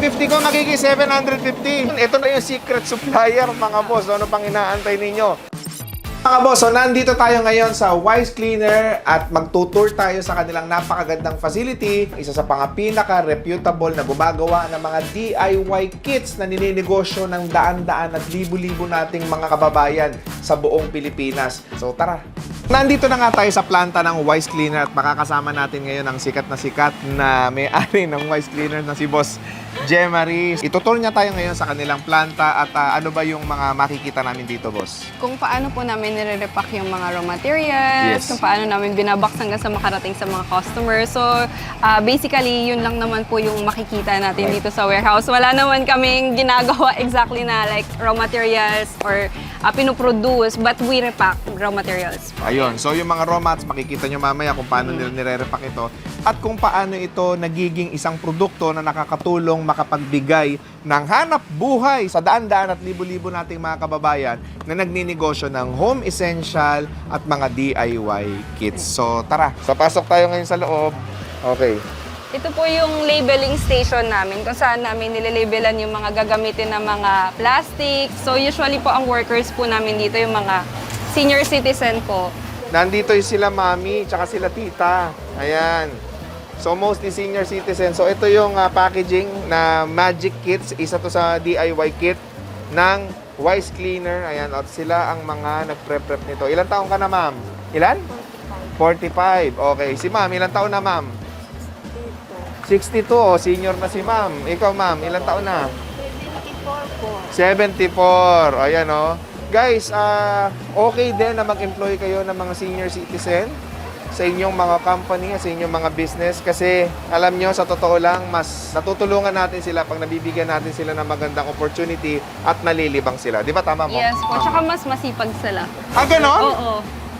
750 ko, magiging 750. Ito na yung secret supplier, mga boss. Ano pang inaantay ninyo? Mga boss, so nandito tayo ngayon sa Wise Cleaner at magtutour tayo sa kanilang napakagandang facility. Isa sa mga pinaka-reputable na gumagawa ng mga DIY kits na nininegosyo ng daan-daan at libu-libo nating mga kababayan sa buong Pilipinas. So tara! Nandito na nga tayo sa planta ng Wise Cleaner at makakasama natin ngayon ang sikat na sikat na may-ari ng Wise Cleaner na si Boss Jemarie. Itutur niya tayo ngayon sa kanilang planta at ah, ano ba yung mga makikita namin dito, boss? kung paano po namin nire-repack yung mga raw materials, Yes. kung paano namin binabox hanggang sa makarating sa mga customers. So, ah, basically, yun lang naman po yung makikita natin Right. dito sa warehouse. Wala naman kaming ginagawa exactly na like raw materials or ah, pinoproduce, but we repack raw materials. Ayun. So, yung mga raw mats, makikita nyo mamaya kung paano nila nire-repack ito at kung paano ito nagiging isang produkto na nakakatulong makapagbigay ng hanap buhay sa daan-daan at libo-libo nating mga kababayan na nagninegosyo ng home essential at mga DIY kits. So, tara. So, pasok tayo ngayon sa loob. Okay. Ito po yung labeling station namin kung saan namin nilalabelan yung mga gagamitin ng mga plastic. So usually po ang workers po namin dito yung mga senior citizen po. Nandito yung sila mami, tsaka sila tita. Ayan. So mostly senior citizen. So ito yung ah, packaging na Magic Kits. Isa to sa DIY kit ng Wise Cleaner. Ayan, at sila ang mga nagprep-prep nito. Ilan taon ka na, ma'am? Ilan? 45. Okay. Si ma'am, ilan taon na, ma'am? 62. Oh, senior na si ma'am. Ikaw, ma'am, ilan taon na? 74. Ayan, oh. Guys, ah, okay din na mag-employ kayo ng mga senior citizen sa inyong mga company, sa inyong mga business kasi alam nyo, sa totoo lang, mas natutulungan natin sila pag nabibigyan natin sila ng magandang opportunity at nalilibang sila. Di ba tama mo? Yes po, tsaka mas masipag sila. Ah, ganon? Oo.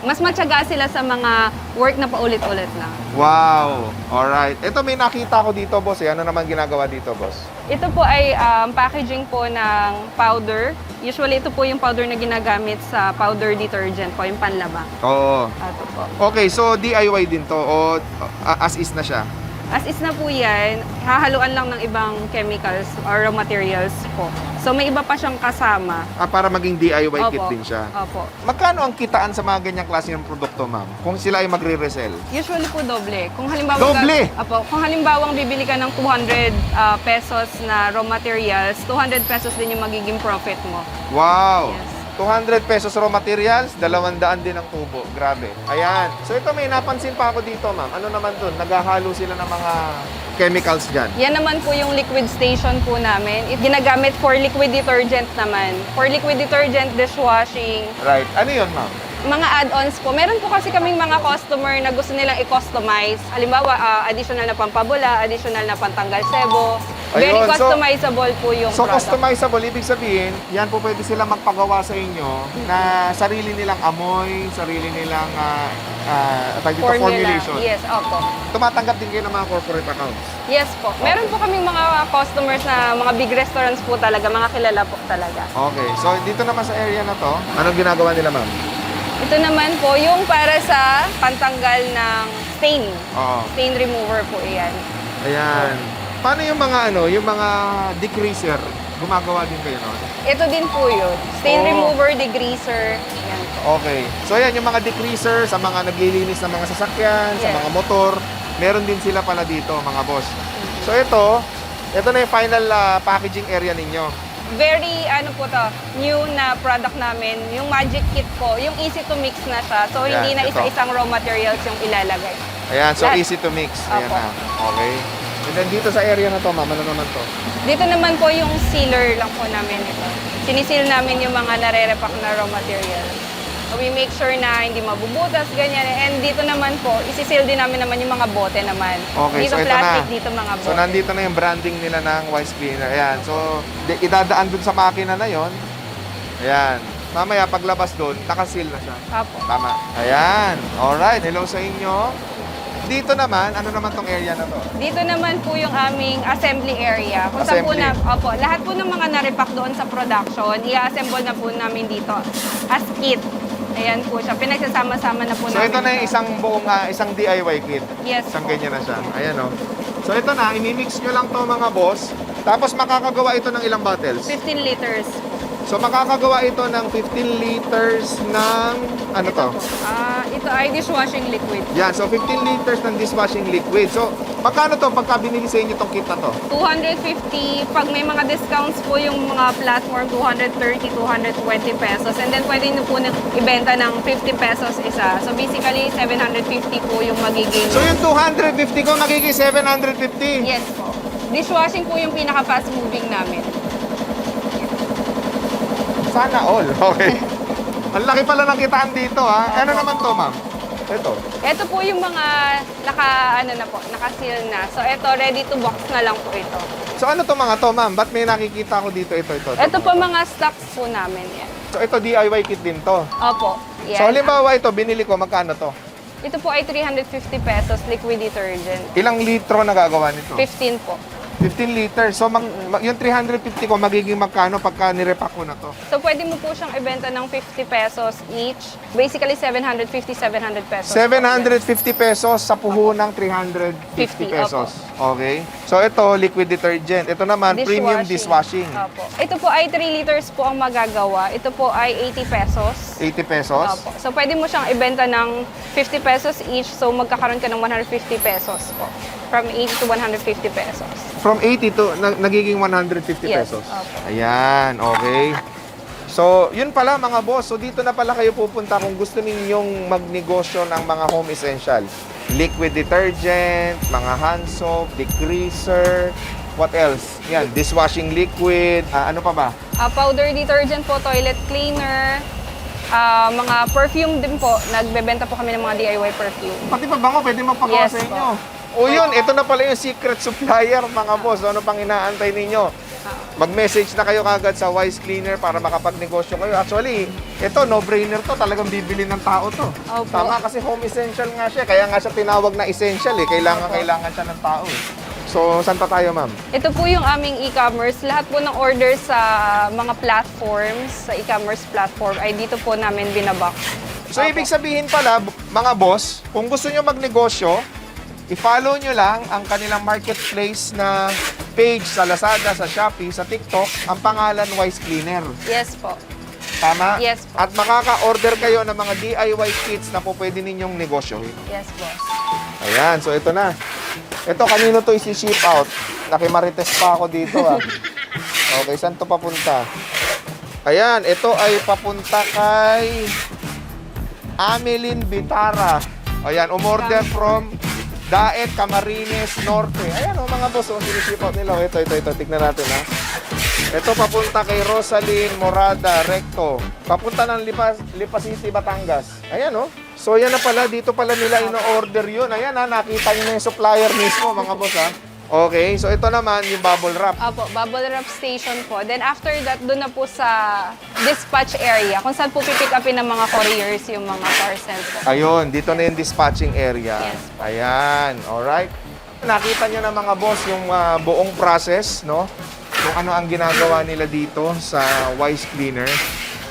Mas matyaga sila sa mga work na paulit-ulit lang. Wow! Alright. Ito may nakita ko dito, boss. Eh. Ano naman ginagawa dito, boss? Ito po ay um, packaging po ng powder. Usually ito po yung powder na ginagamit sa powder detergent po, yung panlaba. Oo. Ito po. Okay, so DIY din to o uh, as is na siya? As is na po yan, hahaluan lang ng ibang chemicals or raw materials po. So may iba pa siyang kasama. Ah, para maging DIY kit Opo. din siya. Opo. Magkano ang kitaan sa mga ganyang klase ng produkto, ma'am? Kung sila ay magre-resell? Usually po doble. Kung halimbawa Doble? Apo, kung halimbawa bibili ka ng 200 ah, pesos na raw materials, 200 pesos din yung magiging profit mo. Wow! Yes. 200 pesos raw materials, 200 din ang tubo. Grabe. Ayan. So ito may napansin pa ako dito, ma'am. Ano naman dun? Naghahalo sila ng mga chemicals dyan. Yan naman po yung liquid station po namin. It, ginagamit for liquid detergent naman. For liquid detergent, dishwashing, Right. Ano yun, ma'am? Mga add-ons po. Meron po kasi kaming mga customer na gusto nilang i-customize. Halimbawa, ah, additional na pampabula, additional na pantanggal sebo. Very Ayun, so- customizable po yung So product. customizable, ibig sabihin, yan po pwede silang magpagawa sa inyo na sarili nilang amoy, sarili nilang uh, uh, dito, Formula. formulation. Yes, opo. Tumatanggap din kayo ng mga corporate accounts. Yes po. Meron po kaming mga customers na mga big restaurants po talaga, mga kilala po talaga. Okay. So dito naman sa area na to, anong ginagawa nila, ma'am? Ito naman po yung para sa pantanggal ng stain. Oo. Stain remover po iyan. Ayan. Paano yung mga ano, yung mga decreaser? Gumagawa din kayo no? Ito din po yun. Stain Oh. remover, degreaser. Yan po. Okay. So ayan, yung mga decreaser sa mga naglilinis ng mga sasakyan, sa Yes. mga motor, meron din sila pala dito, mga boss. So ito, ito na yung final ah, packaging area ninyo. Very, ano po to, new na product namin. Yung Magic Kit po, yung easy to mix na siya. So, Yan, hindi na ito. isa-isang raw materials yung ilalagay. Ayan, so Lahat. easy to mix. Ayan Opo. na. Okay. And then dito sa area na to, ma'am, ano naman to? Dito naman po yung sealer lang po namin ito. Sinisil namin yung mga nare-repack na raw materials. We make sure na hindi mabubutas, ganyan. And dito naman po, isisil din namin naman yung mga bote naman. Okay, dito so ito plastic, na. dito mga bote. So nandito na yung branding nila ng Wise Cleaner. Ayan. So idadaan dun sa makina na yon. Ayan. Mamaya paglabas dun, nakasil na siya. Apo. Tama. Ayan. Alright. Hello sa inyo. Dito naman, ano naman tong area na to? Dito naman po yung aming assembly area. Kung saan po na, opo, lahat po ng mga na-repack doon sa production, i-assemble na po namin dito as kit. Ayan po siya. Pinagsasama-sama na po So namin. ito na yung isang buong, ah, isang DIY kit. Yes Isang po. ganyan na siya. Ayan o. So ito na, imimix nyo lang to mga boss. Tapos makakagawa ito ng ilang bottles? 15 liters. So makakagawa ito ng 15 liters ng ano to? Ah, ito ay dishwashing liquid. Yan, so 15 liters ng dishwashing liquid. So magkano to pagka binili sa inyo itong kit na to? 250. Pag may mga discounts po yung mga platform, 230, 220 pesos. And then pwede nyo po na ibenta ng 50 pesos isa. So basically, 750 po yung magiging... So yung 250 ko magiging 750. Yes po. Dishwashing po yung pinaka-fast moving namin. Sana all. Okay. Ang laki pala ng kitaan dito ha. Ano naman to ma'am? Ito. Ito po yung mga naka, ano na po, naka-seal na. So ito, ready to box na lang po ito. So ano to mga to ma'am? Ba't may nakikita ko dito ito ito? Ito po mga stocks po namin yan. So ito DIY kit din to. Opo. Yan. So halimbawa ito binili ko magkano to? Ito po ay 350 pesos liquid detergent. Ilang litro na gagawa nito? 15 po. 15 liters. So mag- yung 350 ko magiging magkano pagka nirepack ko na to? So pwede mo po siyang ibenta ng 50 pesos each. Basically 750, 700 pesos. 750 pesos sa puhunang 350 50, pesos. Okay? So ito liquid detergent. Ito naman premium dishwashing. Opo. Ito po ay 3 liters po ang magagawa. Ito po ay 80 pesos. 80 pesos. Opo. So pwede mo siyang ibenta ng 50 pesos each. So magkakaroon ka ng 150 pesos po. From 80 to 150 pesos. From 80 to na- nagiging 150 Yes, pesos. opo. Ayan, okay. So, yun pala mga boss. So, dito na pala kayo pupunta kung gusto ninyong magnegosyo ng mga home essential. Liquid detergent, mga hand soap, degreaser, what else? Yan, dishwashing liquid, ah, ano pa ba? Ah, powder detergent po, toilet cleaner, ah, mga perfume din po. Nagbebenta po kami ng mga DIY perfume. Pati pa bango, pwede magpagawa Yes sa po. O yun, ito na pala yung secret supplier mga boss. Ano pang inaantay ninyo? Mag-message na kayo kagad sa Wise Cleaner para makapagnegosyo kayo. Actually, ito, no-brainer to. Talagang bibili ng tao to. Opo. Tama kasi home essential nga siya. Kaya nga siya tinawag na essential eh. Kailangan, Opo. kailangan siya ng tao eh. So, saan pa tayo ma'am? Ito po yung aming e-commerce. Lahat po ng order sa mga platforms, sa e-commerce platform, ay dito po namin binabox. So, ibig sabihin pala, mga boss, kung gusto nyo magnegosyo, i-follow nyo lang ang kanilang marketplace na page sa Lazada, sa Shopee, sa TikTok, ang pangalan Wise Cleaner. Yes po. Tama? Yes po. At makaka-order kayo ng mga DIY kits na po pwede ninyong negosyohin. Yes, boss. Ayan, so ito na. Ito, kanino to isi-ship out? Nakimarites pa ako dito ah. Okay, saan to papunta? Ayan, ito ay papunta kay Amelin Bitara. Ayan, umorder from Daet, Camarines Norte. Ayan o mga boss, oh, siniship out nila. Oh, Ito, ito, ito. Tignan natin ha. Ito papunta kay Rosalyn Morada Recto. Papunta ng Lipa, Lipa City, Batangas. Ayan oh. So yan na pala, dito pala nila ino-order yun. Ayan ha, nakita nyo na yung supplier mismo mga boss ha. Okay, so ito naman yung bubble wrap. Apo, bubble wrap station po. Then after that, doon na po sa dispatch area, kung saan po pipick upin ng mga couriers yung mga parcels po. Ayun, dito na yung dispatching area. Yes. Ayan, alright. Nakita nyo na mga boss yung ah, buong process, no? Kung ano ang ginagawa nila dito sa Wise Cleaner.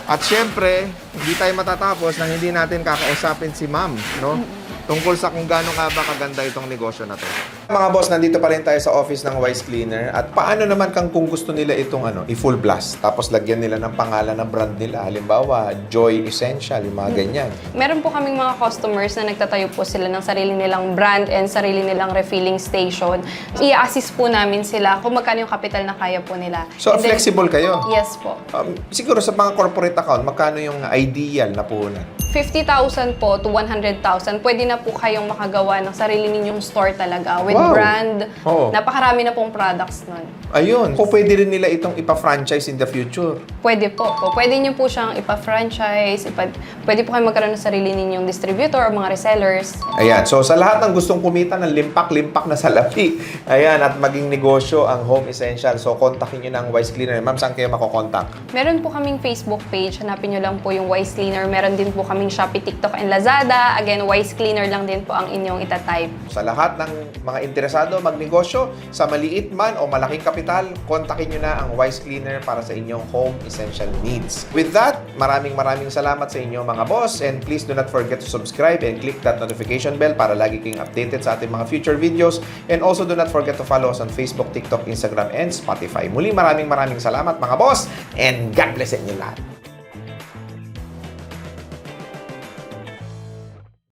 At syempre, hindi tayo matatapos nang hindi natin kakausapin si ma'am, no? Tungkol sa kung gaano nga ba kaganda itong negosyo na to. Mga boss, nandito pa rin tayo sa office ng Wise Cleaner. At paano naman kang kung gusto nila itong ano, i-full blast, tapos lagyan nila ng pangalan ng brand nila. Halimbawa, Joy Essential, yung mga ganyan. Meron po kaming mga customers na nagtatayo po sila ng sarili nilang brand and sarili nilang refilling station. I-assist po namin sila kung magkano yung capital na kaya po nila. So, And then- flexible kayo? Yes po. Um, siguro sa mga corporate account, magkano yung ideal na puhunan? 50,000 po to 100,000, pwede na po kayong makagawa ng sarili ninyong store talaga with Wow. brand. Oo. Napakarami na pong products nun. Ayun. O pwede rin nila itong ipa-franchise in the future. Pwede po. po. Pwede nyo po siyang ipa-franchise, ipa, pwede po kayo magkaroon ng sarili ninyong distributor or mga resellers. Ayan. So, sa lahat ng gustong kumita ng limpak-limpak na salapi, ayan, at maging negosyo ang Home Essential. So, kontakin nyo ng Wise Cleaner. Ma'am, saan kayo makokontak? Meron po kaming Facebook page. Hanapin nyo lang po yung Wise Cleaner. Meron din po kaming Shopee, TikTok, and Lazada. Again, Wise Cleaner lang din po ang inyong itatype. Sa lahat ng mga interesado magnegosyo sa maliit man o malaking kapital, kontakin nyo na ang Wise Cleaner para sa inyong home essential needs. With that, maraming maraming salamat sa inyo mga boss and please do not forget to subscribe and click that notification bell para lagi kayong updated sa ating mga future videos and also do not forget to follow us on Facebook, TikTok, Instagram, and Spotify. Muli maraming maraming salamat mga boss and God bless sa inyo lahat.